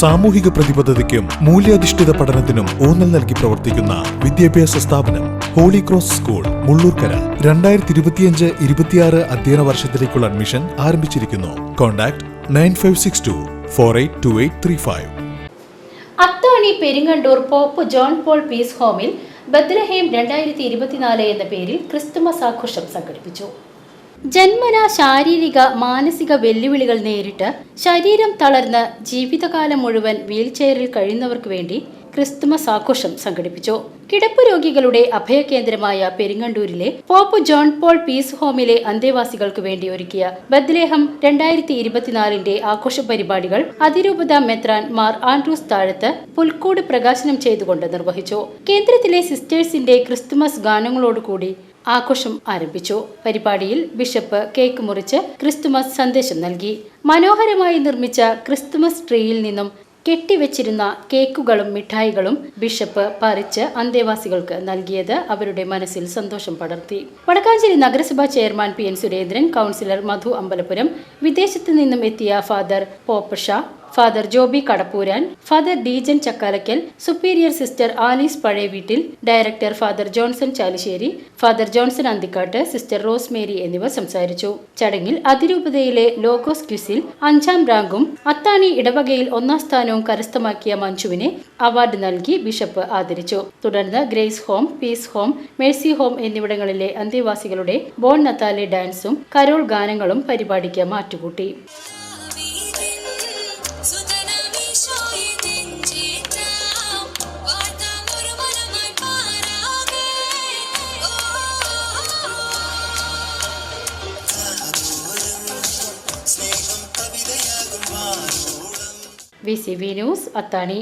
സാമൂഹിക പ്രതിബദ്ധതയ്ക്കും മൂല്യാധിഷ്ഠിത പഠനത്തിനും ഊന്നൽ നൽകി പ്രവർത്തിക്കുന്ന വിദ്യാഭ്യാസ സ്ഥാപനം ഹോളി ക്രോസ് സ്കൂൾ മുള്ളൂർക്കര. രണ്ടായിരത്തി ഇരുപത്തിയഞ്ച് ഇരുപത്തിയാറ് അധ്യയന വർഷത്തിലേക്കുള്ള അഡ്മിഷൻ ആരംഭിച്ചിരിക്കുന്നു. Contact nine five six two four eight two eight three five. Athani Peringandur Pope John Paul Peace ഹോമിൽ ബദ്രഹേം രണ്ടായിരത്തി ഇരുപത്തിനാല് എന്ന പേരിൽ ക്രിസ്തുമസ് ആഘോഷം സംഘടിപ്പിച്ചു. ജന്മന ശാരീരിക മാനസിക വെല്ലുവിളികൾ നേരിട്ട് ശരീരം തളർന്ന് ജീവിതകാലം മുഴുവൻ വീൽചെയറിൽ കഴിയുന്നവർക്ക് വേണ്ടി ക്രിസ്തുമസ് ആഘോഷം സംഘടിപ്പിച്ചു. കിടപ്പ് രോഗികളുടെ അഭയകേന്ദ്രമായ പെരിങ്ങണ്ടൂരിലെ പോപ്പ് ജോൺ പോൾ പീസ് ഹോമിലെ അന്തേവാസികൾക്ക് വേണ്ടി ഒരുക്കിയ ബദ്ലേഹം രണ്ടായിരത്തി ഇരുപത്തിനാലിന്റെ ആഘോഷ പരിപാടികൾ അതിരൂപത മെത്രാൻ മാർ ആൻഡ്രൂസ് താഴത്ത് പുൽക്കൂട് പ്രകാശനം ചെയ്തുകൊണ്ട് നിർവഹിച്ചു. കേന്ദ്രത്തിലെ സിസ്റ്റേഴ്സിന്റെ ക്രിസ്തുമസ് ഗാനങ്ങളോടുകൂടി ആഘോഷം ആരംഭിച്ചു. പരിപാടിയിൽ ബിഷപ്പ് കേക്ക് മുറിച്ച് ക്രിസ്തുമസ് സന്ദേശം നൽകി. മനോഹരമായി നിർമ്മിച്ച ക്രിസ്തുമസ് ട്രീയിൽ നിന്നും കെട്ടിവെച്ചിരുന്ന കേക്കുകളും മിഠായികളും ബിഷപ്പ് പറിച്ച് അന്തേവാസികൾക്ക് നൽകിയത് അവരുടെ മനസ്സിൽ സന്തോഷം പടർത്തി. വടക്കാഞ്ചേരി നഗരസഭാ chairman P N Surendran councillor Madhu Ambalapuram വിദേശത്ത് നിന്നും എത്തിയ ഫാദർ പോപ്പഷ ഫാദർ ജോബി കടപ്പൂരാൻ ഫാദർ ഡീജൻ ചക്കാലക്കൽ സുപ്പീരിയർ സിസ്റ്റർ ആലീസ് പഴയ വീട്ടിൽ director father Johnson Chalissery father Johnson Anthikkad sister Rose Mary എന്നിവർ സംസാരിച്ചു. ചടങ്ങിൽ അതിരൂപതയിലെ ലോഗോസ് ക്വിസിൽ അഞ്ചാം റാങ്കും അത്താണി ഇടവകയിൽ ഒന്നാം സ്ഥാനവും കരസ്ഥമാക്കിയ മഞ്ജുവിനെ അവാർഡ് നൽകി ബിഷപ്പ് ആദരിച്ചു. തുടർന്ന് Grace Home Peace Home Mercy Home എന്നിവിടങ്ങളിലെ അന്തേവാസികളുടെ ബോൺ നത്താലെ ഡാൻസും കരോൾ ഗാനങ്ങളും പരിപാടിക്ക് മാറ്റുകൂട്ടി. V C V News Athani